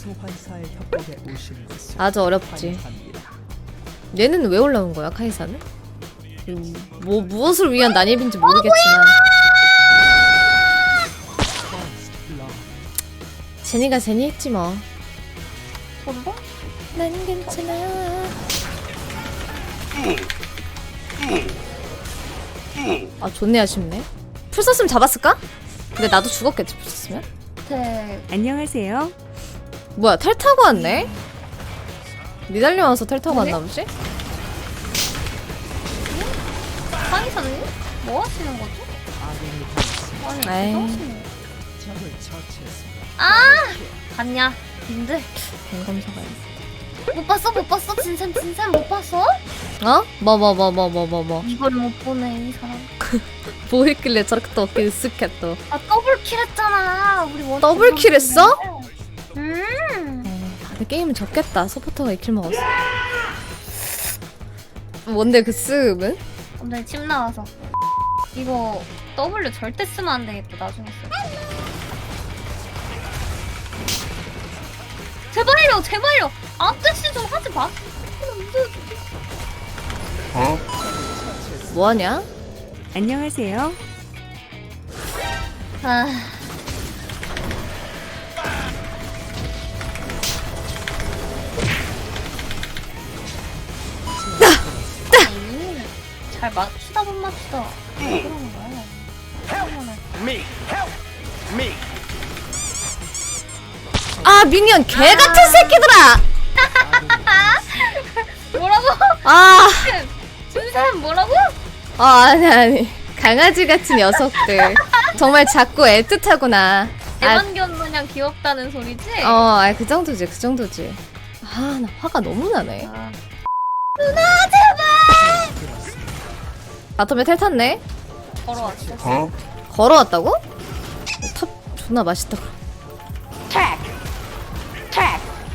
소환사의 협곡에 오신 것을 아주 어렵지. 환영합니다. 얘는 왜 올라온 거야 카이사는? 음, 뭐 무엇을 위한 난입인지 모르겠지만 First blood. 제니가 제니 했지 뭐. 본보? 난 괜찮아. 아 존내 아쉽네. 풀 썼으면 잡았을까? 근데 나도 죽었겠지 풀 썼으면. 네. 안녕하세요. 뭐야 텔 타고 왔네? 니달리 와서 텔 타고 왔나 보지? 상의사님? 뭐 하시는 거죠? 아니, 에이. 처치했습니다. 아! 봤냐? 님들? 공검사가 못 봤어? 못 봤어? 진샘, 진샘 못 봤어? 어? 뭐 뭐 뭐 뭐 뭐 뭐뭐 이걸 못 보네, 이 사람. 뭐 했길래 저렇게 또 어깨 으쓱해 또 아, 더블킬 했잖아. 우리 원 더블킬 했어? 음. 어, 다들 게임은 졌겠다 서포터가 2킬 먹었어 뭔데 그 쓱은? 갑자기 침 나와서. 이거 W 절대 쓰면 안 되겠다, 나중에 써. 제발요, 제발요. 앞대시 좀 하지 마. 뭐하냐? 안녕하세요. 아. 못 맞추다 왜 그러는 거야? Me, help me. 아 미니언 개 같은 새끼들아! 뭐라고? 아, 준사람 뭐라고? 아 아니 아니 강아지 같은 녀석들 정말 작고 애틋하구나 아, 애완견 마냥 귀엽다는 소리지? 어, 아, 그 정도지, 그 정도지. 아, 나 화가 너무 나네. 아, 바텀에 텔 탔네? 걸어왔어 걸어왔다고? 탑 존나 맛있다.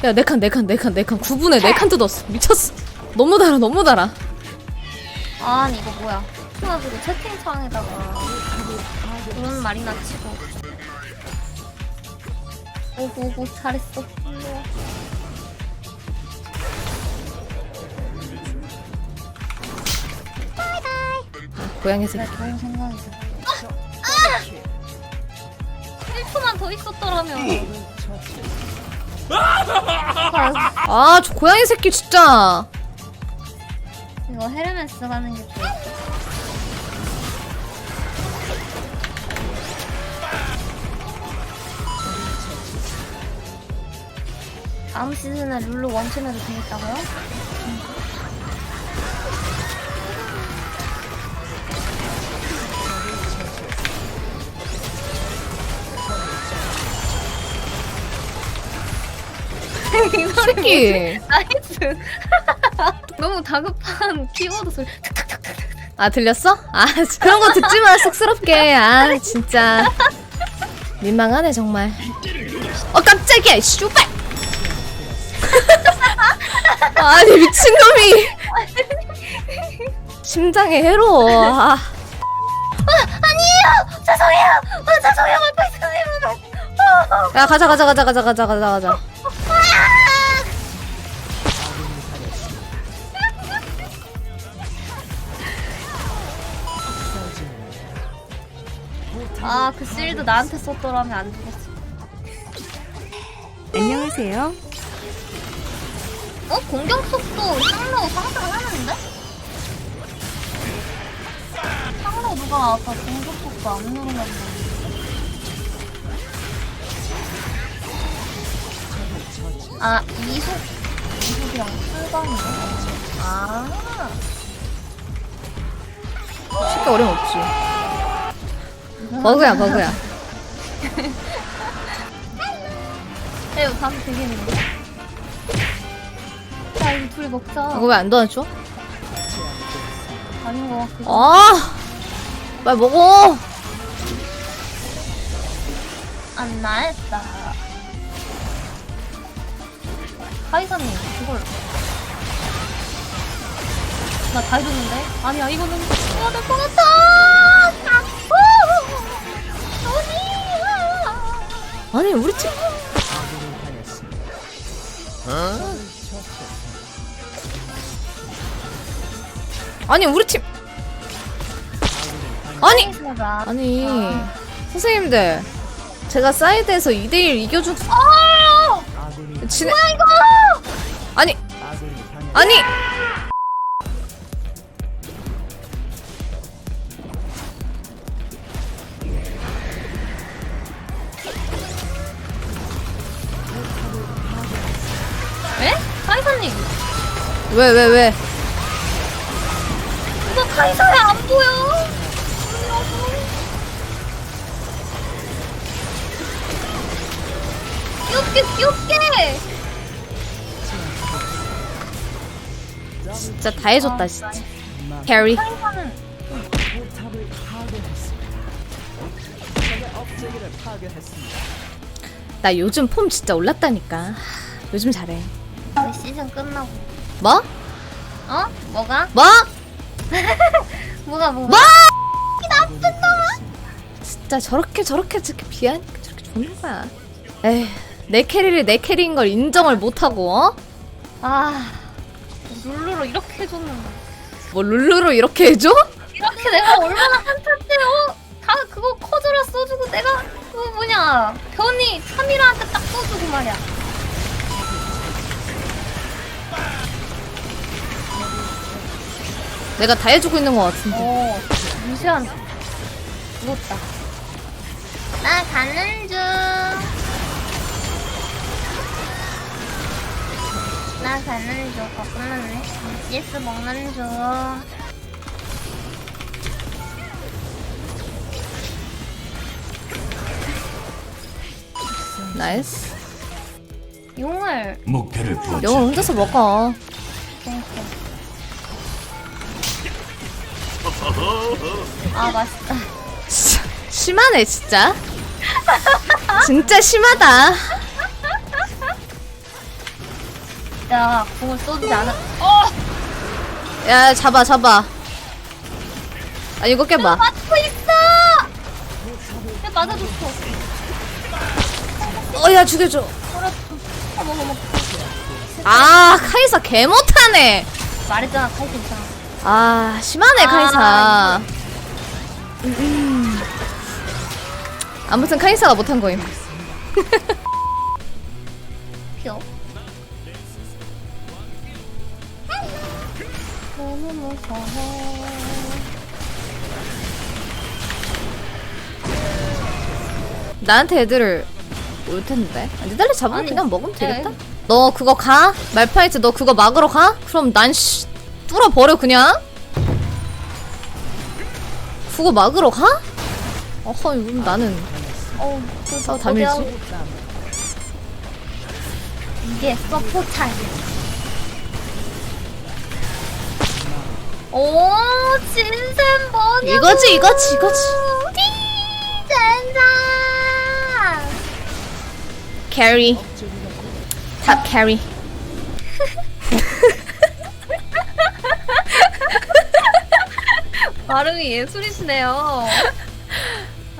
야, 네 칸, 네 칸, 네 칸, 네 칸. 9분에 네 칸 뜯었어. 미쳤어. 너무 달아, 너무 달아. 아니 이거 뭐야 그래가지고 채팅창에다가 그런 말이나 치고 오고 오고 잘했어 고양이 그래 새끼. 좋은 생각이다 1초만 더 있었더라면 아, 저 고양이 새끼 진짜. 이거 헤르메스 가는 게 좋아 다음 시즌에 룰루 원팀해도 되겠다고요? 이 소리 새끼. 나이스. 너무 다급한 키보드 소리. 아, 들렸어? 아, 그런 거 듣지 마, 쑥스럽게. 아, 진짜. 민망하네, 정말. 어, 깜짝이야, 이 씨발! 아니, 미친놈이. 심장에 해로워. 아. 아니에요. 죄송해요. 아, 죄송해요. 말파 선생님. 야, 가자, 가자, 가자, 가자, 가자, 가자, 가자. 아, 그 실드 나한테 썼더라면 안 죽었어. 안녕하세요. 어? 공격 속도 상로 상승을 하는데? 상로 누가 아까 공격 속도 안 누르면 아, 이속, 이속이랑 풀감이네. 아, 쉽게 어려움 없지. 버그야, 버그야. 야, 이거 다음 되겠는데? 야, 이거 둘이 먹자. 이거 왜 안 도와줘? 아닌 것 같기도 아! 빨리 먹어! 안 나했다. 하이사님, 그걸. 나 다 해줬는데? 아니야, 이거는 해야 될것 같아! 아, 아니! 아니, 우리 당했습니다. 아니 우리 팀 아니 아니 선생님들 제가 사이드에서 2대1 이겨준 아군이 지네 아니 당했습니 왜 왜 왜? 이거 카이사야 안 보여. 귀엽게 귀엽게. 진짜 다 해줬다 진짜. 캐리. 카이사는. 나 요즘 폼 진짜 올랐다니까. 요즘 잘해. 그 시즌 끝나고 뭐? 어? 뭐가? 뭐? 뭐가 뭐가? 뭐? 진짜 저렇게 저렇게 저렇게 비하니까 저렇게 좋은 거야 에휴 내 캐리를 내 캐리인 걸 인정을 못하고 어? 아 룰루로 이렇게 해줬는데 뭐 룰루로 이렇게 해줘? 이렇게 내가 얼마나 한탄데요? 다 그거 커즈라 써주고 내가 그거 뭐냐 변이 카미라한테 딱 써주고 말이야 내가 다 해주고 있는 것 같은데. 어 무시한. 죽었다. 나 가는 중 나 가는 중. 어, 끝났네. CS 먹는 중. 나이스. 용을. 목표를 혼자서 먹어 아 맛있다. 진짜 심하네 진짜. 진짜 심하다. 야 공을 쏘지 않아. 야 잡아 잡아. 아 이거 깨봐. 맞고 있어! 야 맞아줬어. 어 야 죽여줘. 어머 어머 아 카이사 개 못하네. 말했잖아 칼 괜찮아 아 심하네 아, 카이사. 음. 아무튼 카이사가 못한 거임. 표 너무 무서워 나한테 애들을 올 텐데? 니달리 잡으면 아니, 그냥 먹으면 되겠다? 네. 너 그거 가? 말파이트 너 그거 막으러 가? 그럼 난 씨, 뚫어버려 그냥? 그거 막으러 가? 어허 이건 나는. 어우 그 어, 담일지? 이게 서포탈. 오 진센 뭐냐 이거지, 이거지, 이거지. 진짜 캐리. 탑 캐리 발음이 예술이시네요.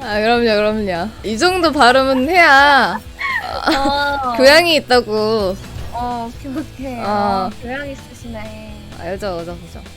아 그럼요 그럼요. 이 정도 발음은 해야 어, 교양이 있다고. 어 오케이 오케이. 어. 어, 교양 있으시네. 알죠 알죠 알죠